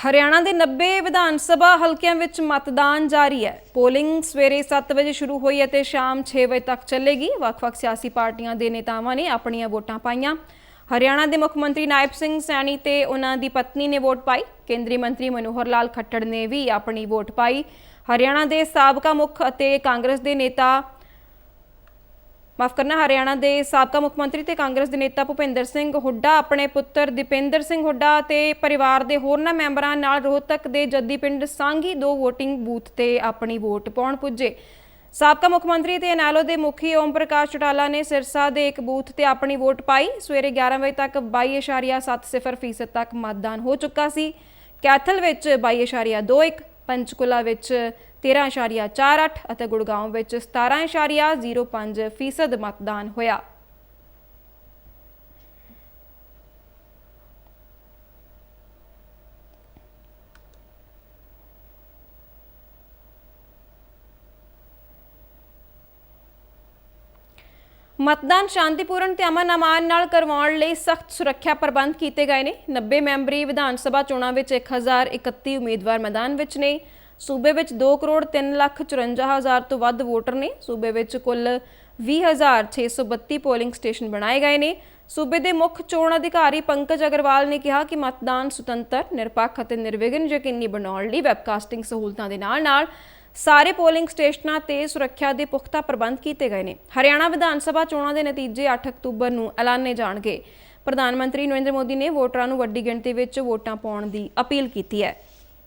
ਹਰਿਆਣਾ ਦੇ 90 ਵਿਧਾਨ ਸਭਾ ਹਲਕਿਆਂ ਵਿੱਚ ਮਤਦਾਨ ਜਾਰੀ ਹੈ। ਪੋਲਿੰਗ ਸਵੇਰੇ 7 ਵਜੇ ਸ਼ੁਰੂ ਹੋਈ ਅਤੇ ਸ਼ਾਮ 6 ਵਜੇ ਤੱਕ ਚੱਲੇਗੀ। ਵੱਖ-ਵੱਖ ਸਿਆਸੀ ਪਾਰਟੀਆਂ ਦੇ ਨੇਤਾਵਾਂ ਨੇ ਆਪਣੀਆਂ ਵੋਟਾਂ ਪਾਈਆਂ। ਹਰਿਆਣਾ ਦੇ ਮੁੱਖ ਮੰਤਰੀ ਨਾਇਬ ਸਿੰਘ ਸੈਣੀ ਤੇ ਉਹਨਾਂ ਦੀ ਪਤਨੀ ਨੇ ਵੋਟ ਪਾਈ। ਕੇਂਦਰੀ ਮੰਤਰੀ ਮਨੋਹਰ ਲਾਲ ਖੱਟੜ ਨੇ ਵੀ ਆਪਣੀ ਵੋਟ ਪਾਈ। ਹਰਿਆਣਾ ਦੇ ਸਾਬਕਾ ਮੁੱਖ ਅਤੇ ਕਾਂਗਰਸ ਦੇ ਨੇਤਾ ਮਾਫ ਕਰਨਾ, ਹਰਿਆਣਾ ਦੇ ਸਾਬਕਾ ਮੁੱਖ ਮੰਤਰੀ ਤੇ ਕਾਂਗਰਸ ਦੇ ਨੇਤਾ ਭੁਪਿੰਦਰ ਸਿੰਘ ਹੁੱਡਾ, ਆਪਣੇ ਪੁੱਤਰ ਦੀਪਿੰਦਰ ਸਿੰਘ ਹੁੱਡਾ ਤੇ ਪਰਿਵਾਰ ਦੇ ਹੋਰਨਾਂ ਮੈਂਬਰਾਂ ਨਾਲ ਰੋਹਤਕ ਦੇ ਜੱਦੀ ਪਿੰਡ ਸਾਂਗੀ ਦੋ ਵੋਟਿੰਗ ਬੂਥ ਤੇ ਆਪਣੀ ਵੋਟ ਪਾਉਣ ਪੁੱਜੇ। ਸਾਬਕਾ ਮੁੱਖ ਮੰਤਰੀ ਤੇ ਅਨਾਲੋ ਦੇ ਮੁਖੀ ਓਮ ਪ੍ਰਕਾਸ਼ ਚੌਟਾਲਾ ਨੇ ਸਿਰਸਾ ਦੇ ਇੱਕ ਬੂਥ ਤੇ ਆਪਣੀ ਵੋਟ ਪਾਈ। ਸਵੇਰੇ 11 ਵਜੇ ਤੱਕ 22.70% ਤੱਕ ਮਤਦਾਨ ਹੋ ਚੁੱਕਾ ਸੀ। ਕੈਥਲ ਵਿੱਚ 22.21 ਪੰਚਕੁਲਾ ਵਿੱਚ 13.48 ਅਤੇ ਗੁੜਗਾਉਂ ਵਿੱਚ 17.05% ਫੀਸਦ ਮਤਦਾਨ ਹੋਇਆ। ਮਤਦਾਨ ਸ਼ਾਂਤੀਪੂਰਨ ਤੇ ਅਮਨ ਅਮਾਨ ਨਾਲ ਕਰਵਾਉਣ ਲਈ ਸਖਤ ਸੁਰੱਖਿਆ ਪ੍ਰਬੰਧ ਕੀਤੇ ਗਏ ਨੇ। 90 ਮੈਂਬਰੀ ਵਿਧਾਨ ਸਭਾ ਚੋਣਾਂ ਵਿੱਚ 1031 ਉਮੀਦਵਾਰ ਮੈਦਾਨ ਵਿੱਚ ਨੇ। ਸੂਬੇ ਵਿੱਚ 2 ਕਰੋੜ 3 ਲੱਖ 54 ਹਜ਼ਾਰ ਤੋਂ ਵੱਧ ਵੋਟਰ ਨੇ। ਸੂਬੇ ਵਿੱਚ ਕੁੱਲ 20632 ਪੋਲਿੰਗ ਸਟੇਸ਼ਨ ਬਣਾਏ ਗਏ ਨੇ। ਸੂਬੇ ਦੇ ਮੁੱਖ ਚੋਣ ਅਧਿਕਾਰੀ ਪੰਕਜ ਅਗਰਵਾਲ ਨੇ ਕਿਹਾ ਕਿ ਮਤਦਾਨ ਸੁਤੰਤਰ, ਨਿਰਪੱਖ ਅਤੇ ਨਿਰਵਿਘਨ ਯਕੀਨੀ ਬਣਾਉਣ ਲਈ ਵੈਬਕਾਸਟਿੰਗ ਸਹੂਲਤਾਂ ਦੇ ਨਾਲ-ਨਾਲ ਸਾਰੇ ਪੋਲਿੰਗ ਸਟੇਸ਼ਨਾਂ ਤੇ ਸੁਰੱਖਿਆ ਦੇ ਪੁਖਤਾ ਪ੍ਰਬੰਧ ਕੀਤੇ ਗਏ ਨੇ। ਹਰਿਆਣਾ ਵਿਧਾਨ ਸਭਾ ਚੋਣਾਂ ਦੇ ਨਤੀਜੇ 8 ਅਕਤੂਬਰ ਨੂੰ ਐਲਾਨੇ ਜਾਣਗੇ। ਪ੍ਰਧਾਨ ਮੰਤਰੀ ਨਰਿੰਦਰ ਮੋਦੀ ਨੇ ਵੋਟਰਾਂ ਨੂੰ ਵੱਡੀ ਗਿਣਤੀ ਵਿੱਚ ਵੋਟਾਂ ਪਾਉਣ ਦੀ ਅਪੀਲ ਕੀਤੀ ਹੈ।